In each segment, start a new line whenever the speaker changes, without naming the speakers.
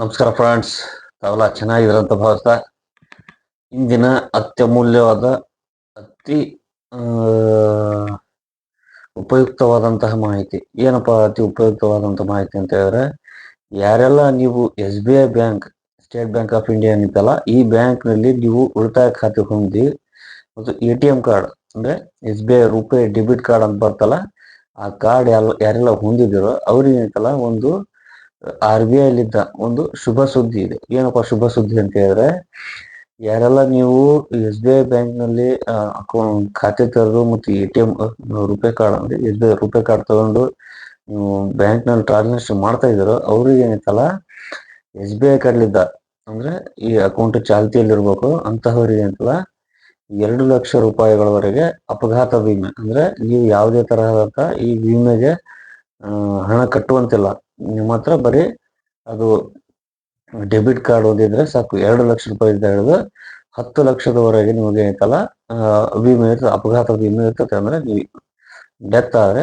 ನಮಸ್ಕಾರ ಫ್ರೆಂಡ್ಸ್. ತಾವೆಲ್ಲ ಚೆನ್ನಾಗಿದ್ರಂತ ಭಾವಿಸ್ತಾ ಇಂದಿನ ಅತ್ಯಮೂಲ್ಯವಾದ, ಅತಿ ಉಪಯುಕ್ತವಾದಂತಹ ಮಾಹಿತಿ. ಏನಪ್ಪಾ ಅತಿ ಉಪಯುಕ್ತವಾದಂತಹ ಮಾಹಿತಿ ಅಂತ ಹೇಳಿದ್ರೆ, ಯಾರೆಲ್ಲ ನೀವು Yes Bank, State Bank of India ಏನಿತ್ತಲ್ಲ ಈ ಬ್ಯಾಂಕ್ನಲ್ಲಿ ನೀವು ಉಳಿತಾಯ ಖಾತೆ ಹೊಂದಿ ಮತ್ತು ಎ ಟಿ ಎಂ ಕಾರ್ಡ್, ಅಂದ್ರೆ S B I RuPay debit card ಅಂತ ಬರ್ತಲ್ಲ, ಆ ಕಾರ್ಡ್ ಯಾರೆಲ್ಲ ಹೊಂದಿದಿರೋ ಅವ್ರಿಗೆ ಏನೈತಲ್ಲ, ಒಂದು ಆರ್ ಬಿ ಐಲಿದ್ದ ಒಂದು ಶುಭ ಸುದ್ದಿ ಇದೆ. ಏನಪ್ಪಾ ಶುಭ ಸುದ್ದಿ ಅಂತ ಹೇಳಿದ್ರೆ, ಯಾರೆಲ್ಲ ನೀವು ಎಸ್ ಬಿ ಐ ಬ್ಯಾಂಕ್ನಲ್ಲಿ ಅಕೌಂಟ್ ಖಾತೆ ತೆರೆದು ಮತ್ತೆ A T M RuPay card ಅಂದ್ರೆ S B I RuPay card ತಗೊಂಡು ನೀವು ಬ್ಯಾಂಕ್ನಲ್ಲಿ ಟ್ರಾನ್ಸಾಕ್ಷನ್ ಮಾಡ್ತಾ ಇದ್ದೀರೋ, ಅವ್ರಿಗೆ ಏನೈತಲ್ಲ ಎಸ್ ಬಿ ಐ ಕಾರ್ಡ್ಲಿದ್ದ ಅಂದ್ರೆ ಈ ಅಕೌಂಟ್ ಚಾಲ್ತಿಯಲ್ಲಿರ್ಬೇಕು, ಅಂತಹವರಿಗೆ ಅಂತಲ್ಲ ಎರಡು ಲಕ್ಷ ರೂಪಾಯಿಗಳವರೆಗೆ ಅಪಘಾತ ವಿಮೆ. ಅಂದ್ರೆ ನೀವು ಯಾವುದೇ ತರಹದ ಈ ವಿಮೆಗೆ ಹಣ ಕಟ್ಟುವಂತಿಲ್ಲ. ನಿಮ್ಮ ಹತ್ರ ಬರೀ ಅದು ಡೆಬಿಟ್ ಕಾರ್ಡ್ ಹೊಂದಿದ್ರೆ ಸಾಕು. ಎರಡು ಲಕ್ಷ ರೂಪಾಯಿ ಹಿಡಿದು ಹತ್ತು ಲಕ್ಷದವರೆಗೆ ನಿಮಗೆ ಆ, ವಿಮೆ ಇರ್ತದೆ ಅಪಘಾತ ವಿಮೆ ಇರ್ತದೆ ಅಂದ್ರೆ ಡೆತ್ ಆದ್ರೆ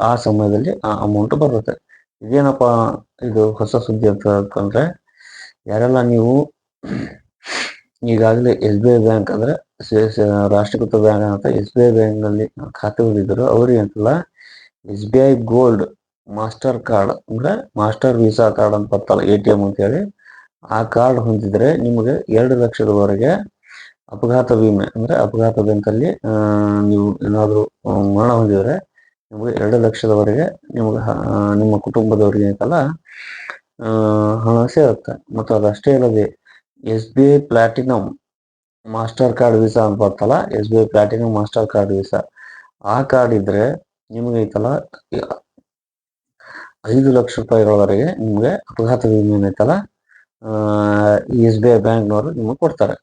ಆ- ಸಮಯದಲ್ಲಿ ಆ ಅಮೌಂಟ್ ಬರುತ್ತೆ. ಇದೇನಪ್ಪ ಇದು ಹೊಸ ಸುದ್ದಿ ಅಂತ ಅಂತಂದ್ರೆ ಯಾರೆಲ್ಲ ನೀವು ಈಗಾಗಲೇ ಎಸ್ ಬಿ ಐ ಬ್ಯಾಂಕ್ ಅಂದ್ರೆ ರಾಷ್ಟ್ರೀಕೃತ ಬ್ಯಾಂಕ್ ಅಂತ ಎಸ್ ಬಿ ಐ ಬ್ಯಾಂಕ್ನಲ್ಲಿ ಖಾತೆ ಹೊಂದಿದ್ರು ಅವ್ರಿಗೆ ಅಂತಲ್ಲ S B I gold Mastercard ಅಂದ್ರೆ ಮಾಸ್ಟರ್ ವೀಸಾ ಕಾರ್ಡ್ ಅಂತ ಬರ್ತಲ್ಲ ಎ ಟಿ ಎಂ ಅಂತ ಹೇಳಿ. ಆ ಕಾರ್ಡ್ ಹೊಂದಿದ್ರೆ ನಿಮಗೆ ಎರಡು ಲಕ್ಷದವರೆಗೆ ಅಪಘಾತ ವಿಮೆ ಅಂದ್ರೆ ಅಪಘಾತದಂತಲ್ಲಿ ಆ, ನೀವು ಏನಾದ್ರು ಮರಣ ಹೊಂದಿದ್ರೆ ನಿಮಗೆ ಎರಡು ಲಕ್ಷದವರೆಗೆ ನಿಮಗೆ ನಿಮ್ಮ ಕುಟುಂಬದವರಿಗೆ ಅಂತಲ್ಲ ಹಣ ಸೇರುತ್ತೆ. ಮತ್ತು ಅದಷ್ಟೇ ಇಲ್ಲದೆ S B I platinum Mastercard Visa ಅಂತ ಬರ್ತಲ್ಲ S B I platinum Mastercard Visa ಆ ಕಾರ್ಡ್ ಇದ್ರೆ ನಿಮಗೆ ಐತಲ್ಲ ಐದು ಲಕ್ಷ ರೂಪಾಯಿಗಳವರೆಗೆ ನಿಮಗೆ ಅಪಘಾತ ವಿಮೆ ಏನೈತಲ್ಲ ಎಸ್ ಬಿ ಐ ಬ್ಯಾಂಕ್ನವರು ನಿಮಗೆ ಕೊಡ್ತಾರೆ.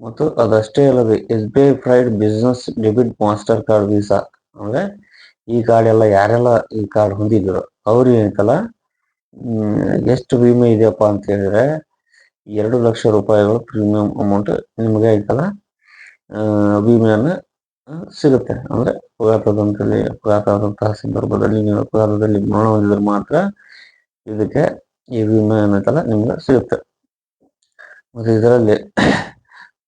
ಮತ್ತು ಅದಷ್ಟೇ ಅಲ್ಲದೆ S B I pride business debit Mastercard Visa ಅಂದ್ರೆ ಈ ಕಾರ್ಡ್ ಎಲ್ಲ ಯಾರೆಲ್ಲ ಈ ಕಾರ್ಡ್ ಹೊಂದಿದ್ರು ಅವ್ರಿಗೆ ಏನೈತಲ್ಲ ಎಷ್ಟು ವಿಮೆ ಇದೆಯಪ್ಪ ಅಂತ ಹೇಳಿದ್ರೆ ಎರಡು ಲಕ್ಷ ರೂಪಾಯಿಗಳು ಪ್ರೀಮಿಯಂ ಅಮೌಂಟ್ ನಿಮಗೆ ಐತಲ್ಲ ವಿಮೆಯನ್ನು ಸಿಗುತ್ತೆ. ಅಂದ್ರೆ ಅಪಘಾತದಂತಲ್ಲಿ ಅಪಘಾತ ಆದಂತಹ ಸಂದರ್ಭದಲ್ಲಿ ನೀವು ಅಪಘಾತದಲ್ಲಿ ಮರಣ ಹೊಂದಿದ್ರೆ ಮಾತ್ರ ಇದಕ್ಕೆ ಈ ವಿಮೆ ಅನ್ನೋದೆಲ್ಲ ನಿಮ್ಗೆ ಸಿಗುತ್ತೆ. ಮತ್ತೆ ಇದರಲ್ಲಿ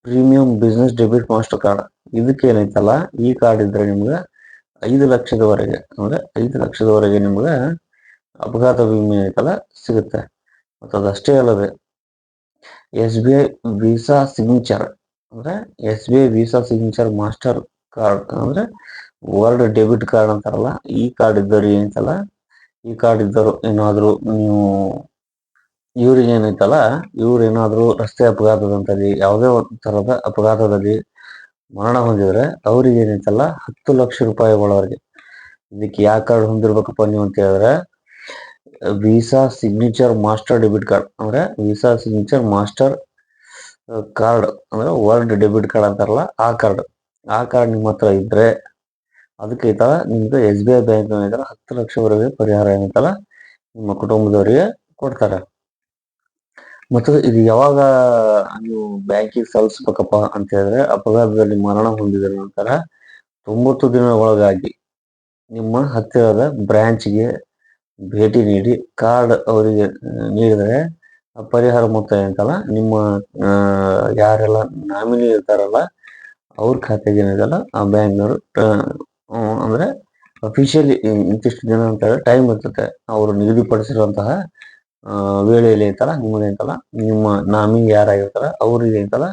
premium business debit Mastercard ಇದಕ್ಕೆ ಏನೈತಲ್ಲ, ಈ ಕಾರ್ಡ್ ಇದ್ರೆ ನಿಮ್ಗೆ ಐದು ಲಕ್ಷದವರೆಗೆ, ಅಂದ್ರೆ ಐದು ಲಕ್ಷದವರೆಗೆ ನಿಮ್ಗೆ ಅಪಘಾತ ವಿಮೆ ಐತಲ್ಲ, ಸಿಗುತ್ತೆ. ಮತ್ತು ಅದಷ್ಟೇ ಅಲ್ಲದೆ, S B I Visa signature, ಅಂದ್ರೆ S B I Visa signature Mastercard ಅಂದ್ರೆ ವರ್ಲ್ಡ್ ಡೆಬಿಟ್ ಕಾರ್ಡ್ ಅಂತಾರಲ್ಲ, ಈ ಕಾರ್ಡ್ ಇದ್ದವ್ರು ಏನೈತಲ್ಲ, ಈ ಕಾರ್ಡ್ ಇದ್ದರು ಏನಾದ್ರು ನೀವು, ಇವ್ರಿಗೆ ಏನೈತಲ್ಲ, ಇವ್ರು ಏನಾದ್ರು ರಸ್ತೆ ಅಪಘಾತದಂತಲ್ಲಿ ಯಾವುದೇ ಒಂದು ತರದ ಅಪಘಾತದಲ್ಲಿ ಮರಣ ಹೊಂದಿದ್ರೆ ಅವ್ರಿಗೆ ಏನೈತಲ್ಲ, ಹತ್ತು ಲಕ್ಷ ರೂಪಾಯಿಗಳವರೆಗೆ ಇದಕ್ಕೆ ಯಾವ ಕಾರ್ಡ್ ಹೊಂದಿರ್ಬೇಕಪ್ಪ ನೀವು ಅಂತ ಹೇಳಿದ್ರೆ Visa signature master debit card ಅಂದ್ರೆ ವೀಸಾ ಸಿಗ್ನೇಚರ್ ಮಾಸ್ಟರ್ ಕಾರ್ಡ್ ಅಂದ್ರೆ ವರ್ಲ್ಡ್ ಡೆಬಿಟ್ ಕಾರ್ಡ್ ಅಂತಾರಲ್ಲ, ಆ ಕಾರ್ಡ್. ಆ ಕಾರ್ಡ್ ನಿಮ್ಮ ಹತ್ರ ಇದ್ರೆ ಅದಕ್ಕೆ ಇತರ ನಿಮ್ಗೆ ಎಸ್ ಬಿ ಐ ಬ್ಯಾಂಕ್ ಏನಿದ್ರೆ ಹತ್ತು ಲಕ್ಷವರೆಗೆ ಪರಿಹಾರ ಏನೈತಲ್ಲ ನಿಮ್ಮ ಕುಟುಂಬದವರಿಗೆ ಕೊಡ್ತಾರೆ. ಮತ್ತು ಇದು ಯಾವಾಗ ನೀವು ಬ್ಯಾಂಕಿಗೆ ಸಲ್ಲಿಸ್ಬೇಕಪ್ಪ ಅಂತ ಹೇಳಿದ್ರೆ ಅಪಘಾತದಲ್ಲಿ ಮರಣ ಹೊಂದಿದ ನಂತರ ತೊಂಬತ್ತು ಒಳಗಾಗಿ ನಿಮ್ಮ ಹತ್ತಿರದ ಬ್ರಾಂಚ್ಗೆ ಭೇಟಿ ನೀಡಿ ಕಾರ್ಡ್ ಅವರಿಗೆ ನೀಡಿದರೆ ಪರಿಹಾರ ಮೊತ್ತ ಏನಂತಲ್ಲ ನಿಮ್ಮ ಯಾರೆಲ್ಲ ನಾಮಿನಿ ಇರ್ತಾರಲ್ಲ ಅವ್ರ ಖಾತೆಗೆ ಏನಿದೆಲ್ಲ ಆ ಬ್ಯಾಂಕ್ನವರು ಅಂದ್ರೆ ಅಫಿಷಿಯಲಿ ಇಂತಿಷ್ಟು ದಿನ ಅಂತ ಹೇಳಿ ಟೈಮ್ ಇರ್ತದೆ ಅವರು ನಿಗದಿಪಡಿಸಿರುವಂತಹ ವೇಳೆಯಲ್ಲಿ ಐತಲ್ಲ ನಿಮಗೆ ಐತಲ್ಲ ನಿಮ್ಮ ನಾಮಿ ಯಾರಾಗಿರ್ತಾರ, ಅವ್ರಿಗೆ ಐತಲ್ಲ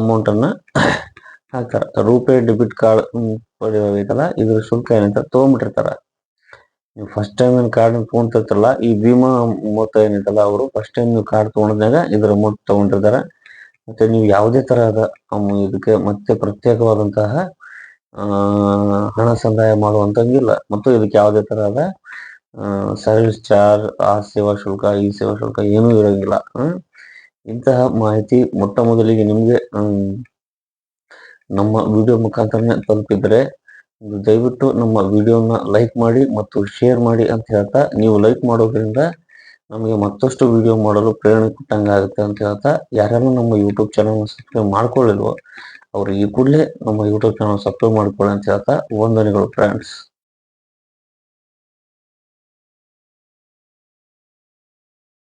ಅಮೌಂಟ್ ಅನ್ನ ಹಾಕ್ತಾರ. ರೂಪೇ ಡೆಬಿಟ್ ಕಾರ್ಡ್ ಪಡೆಯೋದೈತಲ್ಲ ಇದ್ರ ಶುಲ್ಕ ಏನಂತ ತೊಗೊಂಬಿಟ್ಟಿರ್ತಾರ. ನೀವು ಫಸ್ಟ್ ಟೈಮ್ ಏನ್ ಕಾರ್ಡ್ ತಗೊಂತಿರ್ತಾರಲ್ಲ ಈ ವಿಮಾ ಮೊತ್ತ ಏನೈತಲ್ಲ ಅವರು ಫಸ್ಟ್ ಟೈಮ್ ನೀವು ಕಾರ್ಡ್ ತಗೊಂಡಾಗ ಇದ್ರ ಅಮೌಂಟ್ ತಗೊಂಡಿರ್ತಾರ. ಮತ್ತೆ ನೀವು ಯಾವುದೇ ತರಹದ ಇದಕ್ಕೆ ಮತ್ತೆ ಪ್ರತ್ಯೇಕವಾದಂತಹ, ಆ, ಹಣ ಸಂದಾಯ ಮಾಡುವಂತಂಗಿಲ್ಲ. ಮತ್ತು ಇದಕ್ಕೆ ಯಾವುದೇ ತರಹದ ಸರ್ವಿಸ್ ಚಾರ್ಜ್, ಆ ಸೇವಾ ಶುಲ್ಕ, ಈ ಸೇವಾ ಶುಲ್ಕ ಏನೂ ಇರೋಂಗಿಲ್ಲ. ಇಂತಹ ಮಾಹಿತಿ ಮೊಟ್ಟ ಮೊದಲಿಗೆ ನಿಮಗೆ ನಮ್ಮ ವಿಡಿಯೋ ಮುಖಾಂತರನೇ ತಲುಪಿದ್ರೆ, ದಯವಿಟ್ಟು ನಮ್ಮ ವಿಡಿಯೋನ ಲೈಕ್ ಮಾಡಿ ಮತ್ತು ಶೇರ್ ಮಾಡಿ ಅಂತ ಹೇಳ್ತಾ, ನೀವು ಲೈಕ್ ಮಾಡೋದ್ರಿಂದ ನಮಗೆ ಮತ್ತಷ್ಟು ವಿಡಿಯೋ ಮಾಡಲು ಪ್ರೇರಣೆ ಕೊಟ್ಟಂಗೆ ಆಗುತ್ತೆ ಅಂತ ಹೇಳ್ತಾ, ಯಾರ್ಯಾರು ನಮ್ಮ ಯೂಟ್ಯೂಬ್ ಚಾನಲ್ ಸಬ್ಸ್ಕ್ರೈಬ್ ಮಾಡ್ಕೊಳ್ಳಿಲ್ವೋ, ಅವರು ಈ ಕೂಡಲೇ ನಮ್ಮ ಯೂಟ್ಯೂಬ್ ಚಾನಲ್ ಸಬ್ಸ್ಕ್ರೈಬ್ ಮಾಡ್ಕೊಳ್ಳಿ ಅಂತ ಹೇಳ್ತಾ, ವಂದನೆಗಳು ಫ್ರೆಂಡ್ಸ್